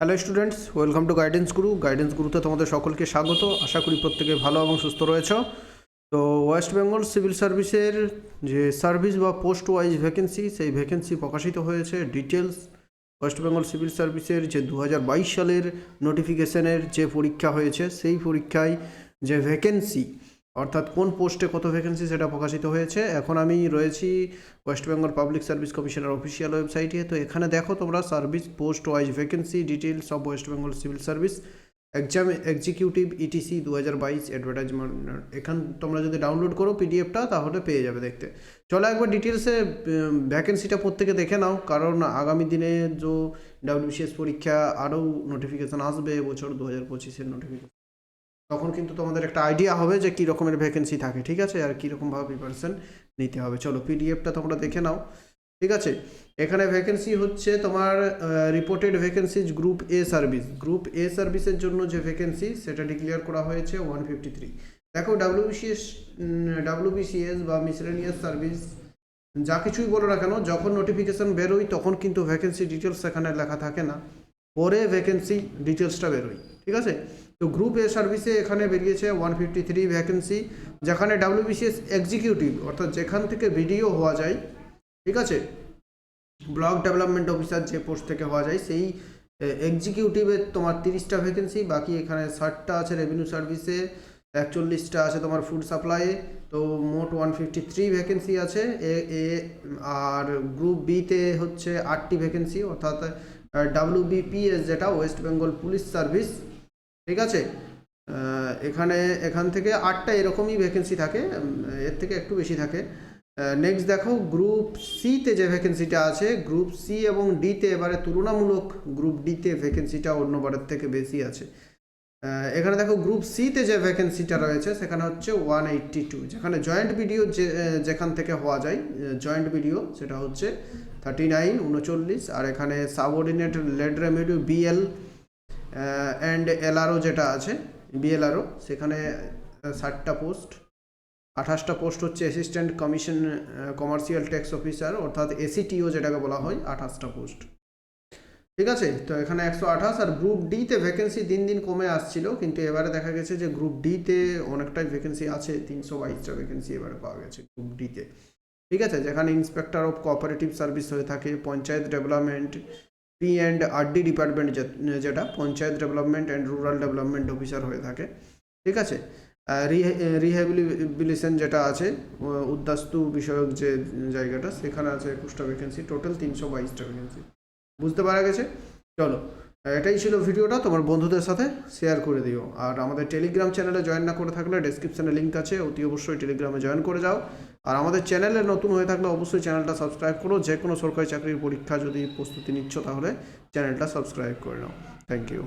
Hello students welcome to guidance guru guidance গুরুতে তোমাদের সকলকে স্বাগত। আশা করি প্রত্যেকে ভালো এবং সুস্থ রয়েছ। তো ওয়েস্ট বেঙ্গল সিভিল সার্ভিসের যে সার্ভিস বা পোস্ট ওয়াইজ ভ্যাকেন্সি সেই ভ্যাকেন্সি প্রকাশিত হয়েছে। ডিটেলস ওয়েস্ট বেঙ্গল সিভিল সার্ভিসের যে দু হাজার বাইশ সালের নোটিফিকেশনের যে পরীক্ষা হয়েছে, সেই পরীক্ষায় যে ভ্যাকেন্সি অর্থাৎ কোন পোস্টে কত ভ্যাকেন্সি সেটা প্রকাশিত হয়েছে? এখন আমি রয়েছি ওয়েস্ট বেঙ্গল পাবলিক সার্ভিস কমিশনের অফিসিয়াল ওয়েবসাইটে তো এখানে দেখো তোমরা service post wise vacancy details of West Bengal civil service exam executive etc দু হাজার বাইশ অ্যাডভার্টাইজমেন্ট এখান তোমরা যদি ডাউনলোড করো পিডিএফটা তাহলে পেয়ে যাবে দেখতে। চলো একবার ডিটেলসে ভ্যাকেন্সিটা প্রত্যেকে দেখে নাও। কারণ আগামী দিনে যে ডাব্লিউবিসিএস পরীক্ষা আরও নোটিফিকেশান আসবে, এবছর দু হাজার পঁচিশের নোটিফিকেশান তখন কিন্তু তোমাদের একটা আইডিয়া হবে যে কী রকমের ভ্যাকেন্সি থাকে, ঠিক আছে? আর কীরকমভাবে প্রিপারেশন নিতে হবে। চলো পিডিএফটা তোমরা দেখে নাও, ঠিক আছে? এখানে ভ্যাকেন্সি হচ্ছে তোমার reported vacancies group A service group A সার্ভিসের জন্য যে ভ্যাকেন্সি সেটা ডিক্লেয়ার করা হয়েছে ওয়ান ফিফটি থ্রি দেখো ডাব্লিউবিসিএস ডাব্লিউবিসিএস বা মিসলেনিয়াস সার্ভিস যা কিছুই বলো না কেন, যখন নোটিফিকেশান বেরোয়, তখন কিন্তু ভ্যাকেন্সি ডিটেলস সেখানে লেখা থাকে না। পরে ভ্যাকেন্সি ডিটেলসটা বেরোয়, ঠিক আছে? তো গ্রুপ এ সার্ভিসে এখানে বেরিয়েছে ওয়ান ফিফটি থ্রি ভ্যাকেন্সি যেখানে ডাব্লিউবিসিএস এক্সিকিউটিভ অর্থাৎ যেখান থেকে ভিডিও হওয়া যায়, ঠিক আছে? ব্লক ডেভেলপমেন্ট অফিসার যে পোস্ট থেকে হওয়া যায়, সেই এক্সিকিউটিভের তোমার তিরিশটা ভ্যাকেন্সি বাকি এখানে ষাটটা আছে রেভিনিউ সার্ভিসে একচল্লিশটা আছে তোমার ফুড সাপ্লাইয়ে তো মোট ওয়ান ফিফটি থ্রি ভ্যাকেন্সি আছে, এ এ, আর গ্রুপ বিতে হচ্ছে আটটি ভ্যাকেন্সি অর্থাৎ ডাব্লিউবিপিএস যেটা ওয়েস্ট বেঙ্গল পুলিশ সার্ভিস ঠিক আছে? এখানে, এখান থেকে আটটা এরকমই ভ্যাকেন্সি থাকে এর থেকে একটু বেশি থাকে। নেক্সট দেখো গ্রুপ সিতে যে ভ্যাকেন্সিটা আছে গ্রুপ সি এবং ডিতে এবারে তুলনামূলক গ্রুপ ডিতে ভ্যাকেন্সিটা অন্যবারের থেকে বেশি আছে। এখানে দেখো গ্রুপ সিতে যে ভ্যাকেন্সিটা রয়েছে, সেখানে হচ্ছে ওয়ান এইট্টি টু যেখানে জয়েন্ট ভিডিও যে যেখান থেকে হওয়া যায় জয়েন্ট ভিডিও সেটা হচ্ছে থার্টি নাইন উনচল্লিশ, আর এখানে subordinate land revenue BL and LRO যেটা আছে বিএলআরও সেখানে ষাটটা পোস্ট আঠাশটা পোস্ট হচ্ছে assistant commission commercial tax officer অর্থাৎ এসিটিও যেটাকে বলা হয়, আঠাশটা পোস্ট ঠিক আছে? তো এখানে একশো আঠাশ, আর গ্রুপ ডিতে ভ্যাকেন্সি দিন দিন কমে আসছিল, কিন্তু এবারে দেখা গেছে যে গ্রুপ ডিতে অনেকটাই ভ্যাকেন্সি আছে, তিনশো বাইশটা ভ্যাকেন্সি এবারে পাওয়া গেছে গ্রুপ ডিতে ঠিক আছে? যেখানে ইন্সপেক্টর অফ কোঅপারেটিভ সার্ভিস হয়ে থাকে panchayat development P and RD department যেটা, panchayat development and rural development officer হয়ে থাকে, ঠিক আছে? রিহ্যাবিলিটেশন যেটা আছে উদ্দাস্তু বিষয়ক যে জায়গাটা, সেখানে আছে একুশটা ভ্যাকেন্সি টোটাল তিনশো বাইশটা ভ্যাকেন্সি বুঝতে পারা গেছে? চলো এটাই ছিল ভিডিওটা, তোমার বন্ধুদের সাথে শেয়ার করে দিও। আর আমাদের টেলিগ্রাম চ্যানেলে জয়েন না করে থাকলে ডেসক্রিপশানে লিঙ্ক আছে, অতি অবশ্যই টেলিগ্রামে জয়েন করে যাও। আর আমাদের চ্যানেলে নতুন হয়ে থাকলে অবশ্যই চ্যানেলটা সাবস্ক্রাইব করো, যে কোনো সরকারি চাকরির পরীক্ষা যদি প্রস্তুতি নিচ্ছ তাহলে চ্যানেলটা সাবস্ক্রাইব করে নাও। Thank you